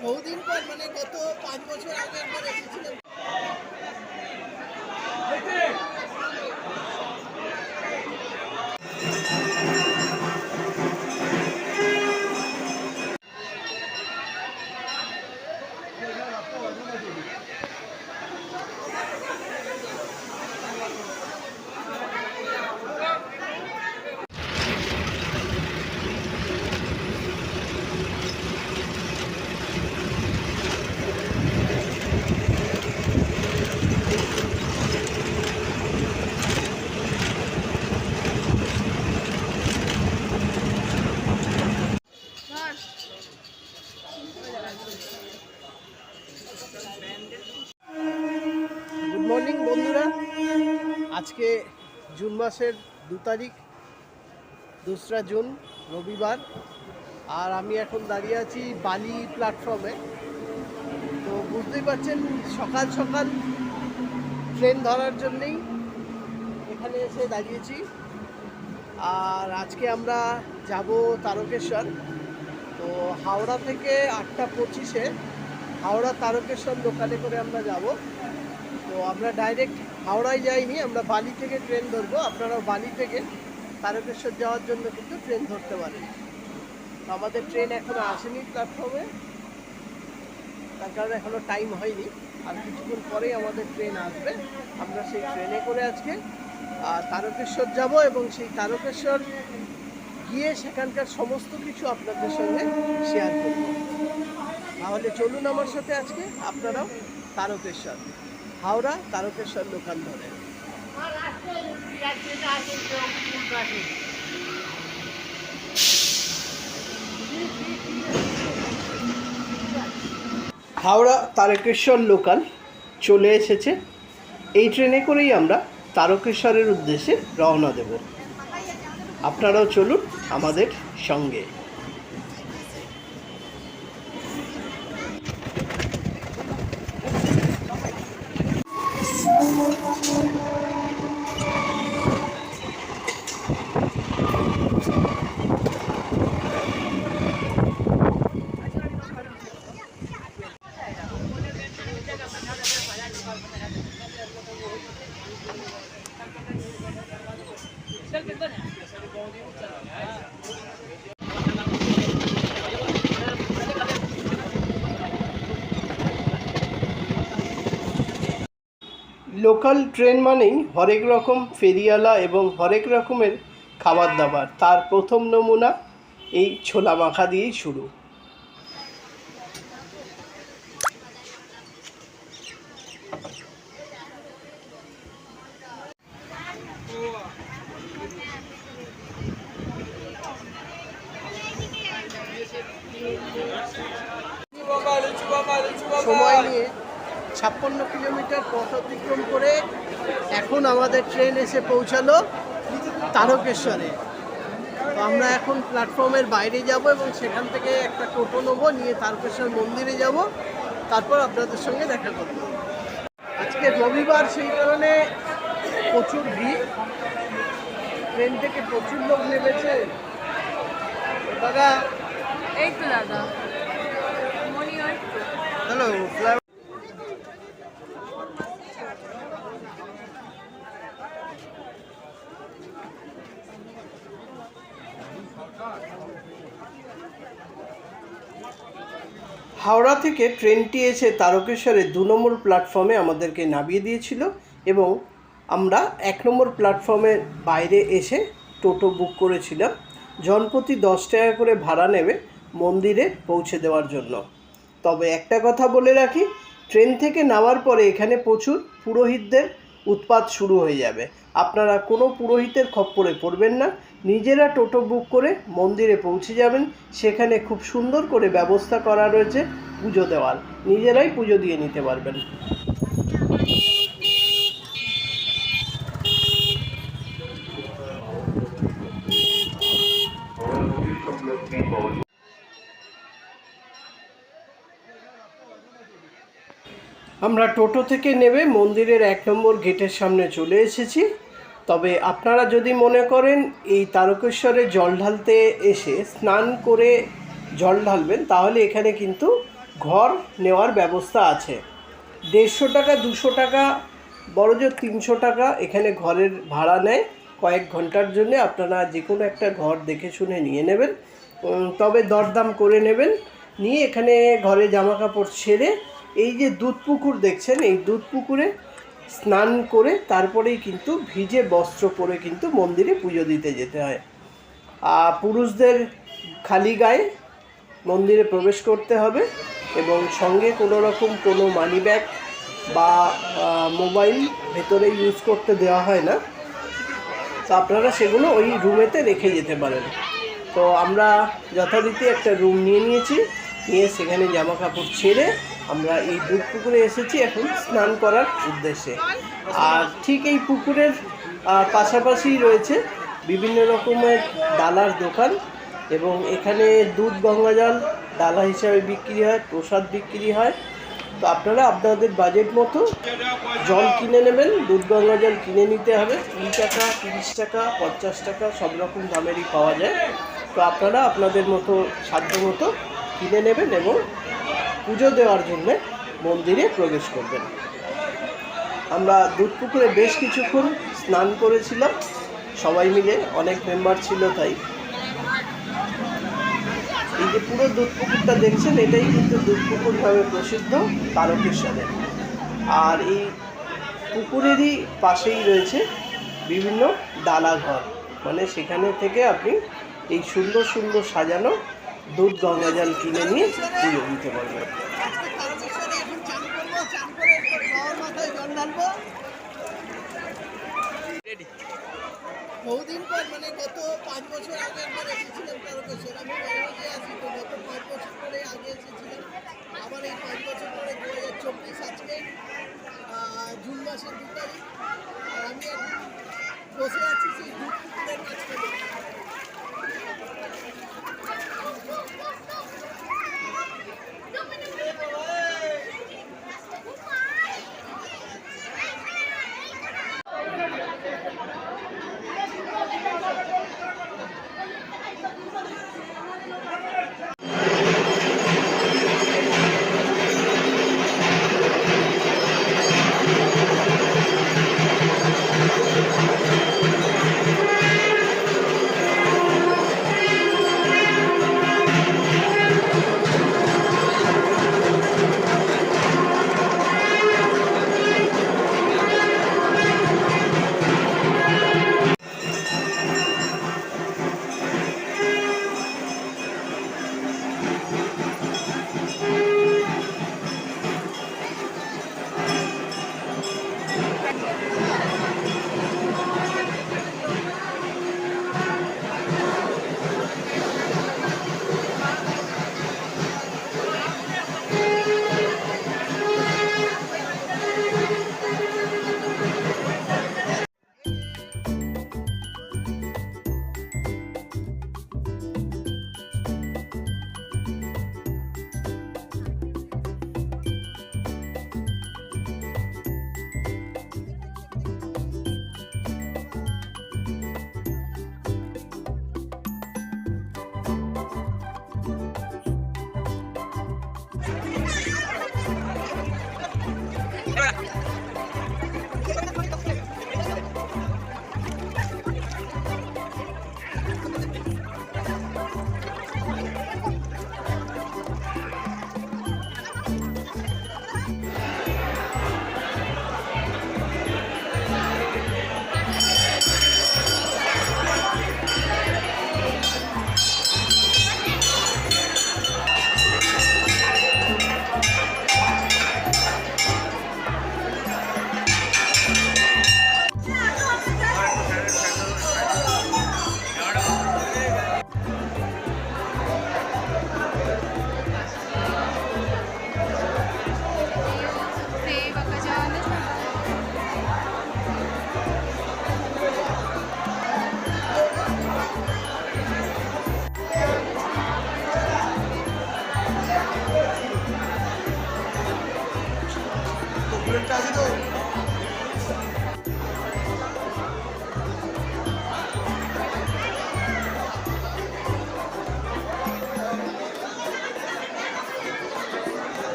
বহুদিন পর মানে গত পাঁচ বছর আগে একবার এসেছিলাম। মর্নিং বন্ধুরা। আজকে জুন মাসের দু তারিখ, দোসরা জুন, রবিবার। আর আমি এখন দাঁড়িয়ে আছি বালি প্ল্যাটফর্মে তো বুঝতেই পারছেন, সকাল সকাল ট্রেন ধরার জন্যেই এখানে এসে দাঁড়িয়েছি। আর আজকে আমরা যাব তারকেশ্বর। তো হাওড়া থেকে আটটা পঁচিশে হাওড়া তারকেশ্বর দোকানে করে আমরা যাব। তো আমরা ডাইরেক্ট হাওড়ায় যাইনি, আমরা বালি থেকে ট্রেন ধরবো, আপনারাও বালি থেকে তারকেশ্বর যাওয়ার জন্য কিন্তু ট্রেন ধরতে পারেন। আমাদের ট্রেন এখনও আসেনি প্ল্যাটফর্মে তার কারণে এখনও টাইম হয়নি। আর কিছুক্ষণ পরেই আমাদের ট্রেন আসবে, আমরা সেই ট্রেনে করে আজকে তারকেশ্বর যাব এবং সেই তারকেশ্বর গিয়ে সেখানকার সমস্ত কিছু আপনাদের সঙ্গে শেয়ার করব। তাহলে চলুন আমার সাথে আজকে, আপনারাও তারকেশ্বর। হাওড়া তারকেশ্বর লোকাল ধরে। হাওড়া তারকেশ্বর লোকাল চলে এসেছে। এই ট্রেনে করেই আমরা তারকেশ্বরের উদ্দেশ্যে রওনা দেব। আপনারাও চলুন আমাদের সঙ্গে। লোকাল ট্রেন মানেই হরেক রকম ফেরিওয়ালা এবং হরেক রকমের খাবার দাবার তার প্রথম নমুনা এই ছোলা মাখা দিয়েই শুরু সময় নিয়ে ছাপ্পান্ন কিলোমিটার পথ অতিক্রম করে এখন আমাদের ট্রেন এসে পৌঁছালো তারকেশ্বরে। তো আমরা এখন প্ল্যাটফর্মের বাইরে যাব এবং সেখান থেকে একটা টোটো নেব নিয়ে তারকেশ্বর মন্দিরে যাব। তারপর আপনাদের সঙ্গে দেখা করব। আজকে রবিবার সেই কারণে প্রচুর ভিড়। ট্রেন থেকে প্রচুর লোক নেমেছে। দাদা। এই তো দাদা। হ্যালো হাওড়া থেকে ট্রেনটি এসে তারকেশ্বরের দু নম্বর প্ল্যাটফর্মে আমাদেরকে নামিয়ে দিয়েছিল এবং আমরা এক নম্বর প্ল্যাটফর্মের বাইরে এসে টোটো বুক করেছিলাম। জনপ্রতি দশ টাকা করে ভাড়া নেবে মন্দিরে পৌঁছে দেওয়ার জন্য। তবে একটা কথা বলে রাখি, ট্রেন থেকে নামার পরে এখানে প্রচুর পুরোহিতদের উৎপাত শুরু হয়ে যাবে। আপনারা কোনো পুরোহিতের খপ্পরে পড়বেন না। নিজেরা টোটো বুক করে মন্দিরে পৌঁছে যাবেন। সেখানে খুব সুন্দর করে ব্যবস্থা করা রয়েছে পুজো দেওয়ার। নিজেরাই পুজো দিয়ে নিতে পারবেন। আমরা টোটো থেকে নেমে মন্দিরের এক নম্বর গেটের সামনে চলে এসেছি। তবে আপনারা যদি মনে করেন এই তারকেশ্বরে জল ঢালতে এসে স্নান করে জল ঢালবেন, তাহলে এখানে কিন্তু ঘর নেওয়ার ব্যবস্থা আছে। দেড়শো টাকা, দুশো টাকা, বড় জোর তিনশো টাকা এখানে ঘরের ভাড়া নেয়। কয়েক ঘণ্টার জন্য আপনারা যে কোনো একটা ঘর দেখে শুনে নিয়ে নেবেন। তবে দরদাম করে নেবেন। নিয়ে এখানে ঘরে জামা কাপড় ছেড়ে এই যে দুধ পুকুর দেখছেন, এই দুধ পুকুরে স্নান করে তারপরেই কিন্তু ভিজে বস্ত্র পরে কিন্তু মন্দিরে পুজো দিতে যেতে হয়। আর পুরুষদের খালি গায়ে মন্দিরে প্রবেশ করতে হবে এবং সঙ্গে কোনো রকম কোনো মানি ব্যাগ বা মোবাইল ভেতরে ইউজ করতে দেওয়া হয় না। তো আপনারা সেগুলো ওই রুমেতে রেখে যেতে পারেন। তো আমরা যথারীতি একটা রুম নিয়ে নিয়েছি। নিয়ে সেখানে জামা কাপড় ছেড়ে আমরা এই দুধ পুকুরে এসেছি এখন স্নান করার উদ্দেশ্যে। আর ঠিক এই পুকুরের পাশাপাশি রয়েছে বিভিন্ন রকমের ডালার দোকান এবং এখানে দুধ, গঙ্গা জল ডালা হিসাবে বিক্রি হয়, প্রসাদ বিক্রি হয়। তো আপনারা আপনাদের বাজেট মতো জল কিনে নেবেন, দুধ, গঙ্গা জল কিনে নিতে হবে। কুড়ি টাকা, তিরিশ টাকা, পঞ্চাশ টাকা, সব রকম দামেরই পাওয়া যায়। তো আপনারা আপনাদের মতো, সাধ্য মতো কিনে নেবেন এবং পুজো দেওয়ার জন্য মন্দিরে প্রবেশ করবেন। আমরা দুধ পুকুরে বেশ কিছুক্ষণ স্নান করেছিলাম। সবাই মিলে অনেক মেম্বার ছিল তাই। এই যে পুরো দুধ পুকুরটা দেখছেন, এটাই কিন্তু দুধ পুকুর নামে প্রসিদ্ধ তারকেশ্বরে আর এই পুকুরেরই পাশেই রয়েছে বিভিন্ন দালাঘর মানে সেখানে থেকে আপনি এই সুন্দর সুন্দর সাজানো দুধ গঙ্গা জল কিনে নিয়ে পুজো দিতে পারবেন বহুদিন পর মানে গত পাঁচ বছর আগে একবার এসেছিলাম তারকেশ্বর আমি মাঝে আসি তো গত পাঁচ বছর পরে আগে এসেছিলাম। আবার এই পাঁচ বছর পরে দু হাজার চব্বিশ আজকে জুন মাসের দু তারিখ। আমি বসে আছি সেই দুধ পুকুরের মাঝখানে।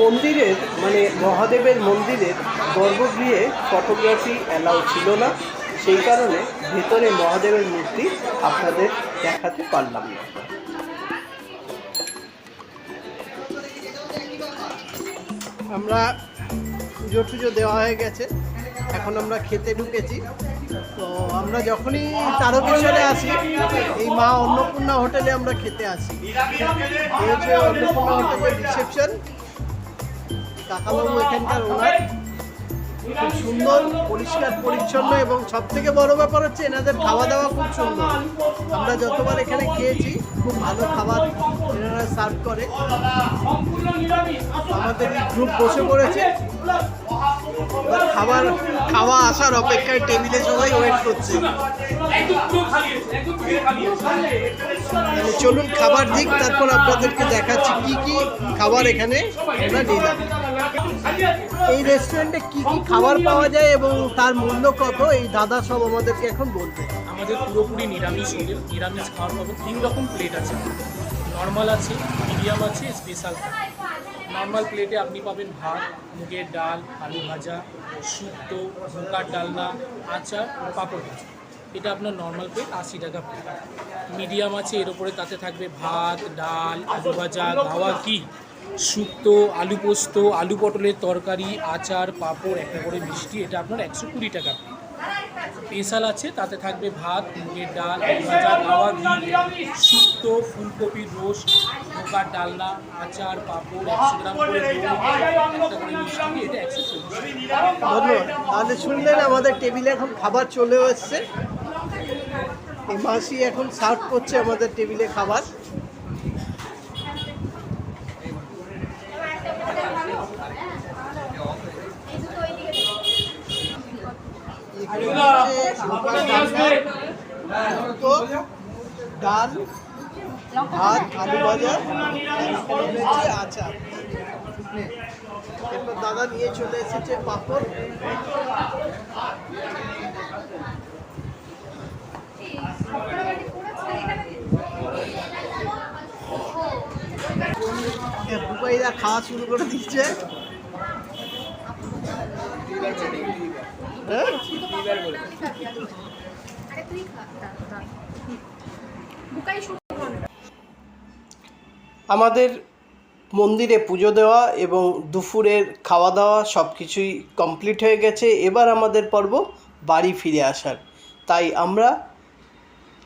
মন্দিরের মানে মহাদেবের মন্দিরের গর্ভগৃহে ফটোগ্রাফি অ্যালাউ ছিল না। সেই কারণে ভেতরে মহাদেবের মূর্তি আপনাদের দেখাতে পারলাম না। আমরা পুজো টুজো দেওয়া হয়ে গেছে। এখন আমরা খেতে ঢুকেছি। তো আমরা যখনই তারকেশ্বরে আসি, এই মা অন্নপূর্ণা হোটেলে আমরা খেতে আসি। অন্নপূর্ণা হোটেলের রিসেপশন। কাকাবাবু এখানকার ওনার। খুব সুন্দর, পরিষ্কার, পরিচ্ছন্ন এবং সব থেকে বড় ব্যাপার হচ্ছে এনাদের খাওয়া দাওয়া খুব সুন্দর। আমরা যতবার এখানে খেয়েছি খুব ভালো খাবার এনারা সার্ভ করে। আমাদের গ্রুপ বসে পড়েছে। খাবার খাওয়া আসার অপেক্ষায় টেবিলে সবাই ওয়েট করছে। চলুন খাবার দিক, তারপর আপনাদেরকে দেখাচ্ছি কি কি খাবার এখানে আমরা নিলাম। এই রেস্টুরেন্টে কি কি খাবার পাওয়া যায় এবং তার মূল্য কত, এই দাদা সব আমাদেরকে এখন বলবে। আমাদের পুরোপুরি নিরামিষ হোটেল নিরামিষ খাওয়ার পাবো তিন রকম প্লেট আছে। নর্মাল আছে মিডিয়াম আছে স্পেশাল নর্মাল প্লেটে আপনি পাবেন ভাত, মুগের ডাল, আলু ভাজা, শুক্তো মুগার ডালনা, আচার, পাঁপড় ভাজা। এটা আপনার নর্মাল প্লেট আশি টাকা প্লেট মিডিয়াম আছে, এর উপরে তাতে থাকবে ভাত, ডাল, আলু ভাজা গাওয়া কি শুক্তো, আলু পোস্ত, আলু পটলের তরকারি, আচার, পাঁপড়, একটা করে মিষ্টি, এটা আপনার একশো কুড়ি টাকা। প্লেট স্পেশাল আছে, তাতে থাকবে ভাত, মুগের ডাল ভাজা গাওয়া ঘি শুক্তো ফুলকপির রোস্ট মোকার ডালনা, আচার, পাঁপড়, একশো গ্রাম করে তাহলে শুনলেন, আমাদের টেবিলে এখন খাবার চলে এসছে। মাসি এখন সার্ভ করছে আমাদের টেবিলে খাবার এখানে হচ্ছে লোকাল ডালনা, শুক্তো, ডাল ভাত আলু ভাজা রয়েছে এরপর দাদা নিয়ে চলে এসেছে পাপড় বুবাইরা খাওয়া শুরু করে দিচ্ছে। আমাদের মন্দিরে পুজো দেওয়া এবং দুপুরের খাওয়া দাওয়া সব কিছুই কমপ্লিট হয়ে গেছে। এবার আমাদের পর্ব বাড়ি ফিরে আসার। তাই আমরা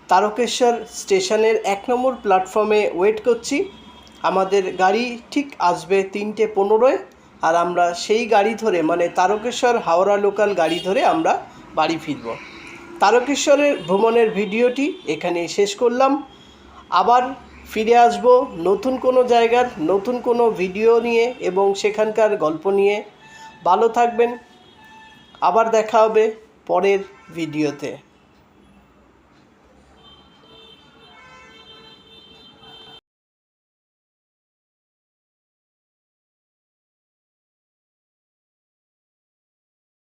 তারকেশ্বর স্টেশনের এক নম্বর প্ল্যাটফর্মে ওয়েট করছি। আমাদের গাড়ি ঠিক আসবে তিনটে পনেরোয়। আর আমরা সেই গাড়ি ধরে মানে তারকেশ্বর হাওড়া লোকাল গাড়ি ধরে আমরা বাড়ি ফিরব। তারকেশ্বরের ভ্রমণের ভিডিওটি এখানে শেষ করলাম। আবার ফিরে আসব নতুন কোনো জায়গার নতুন কোনো ভিডিও নিয়ে এবং সেখানকার গল্প নিয়ে। ভালো থাকবেন। আবার দেখা হবে পরের ভিডিওতে।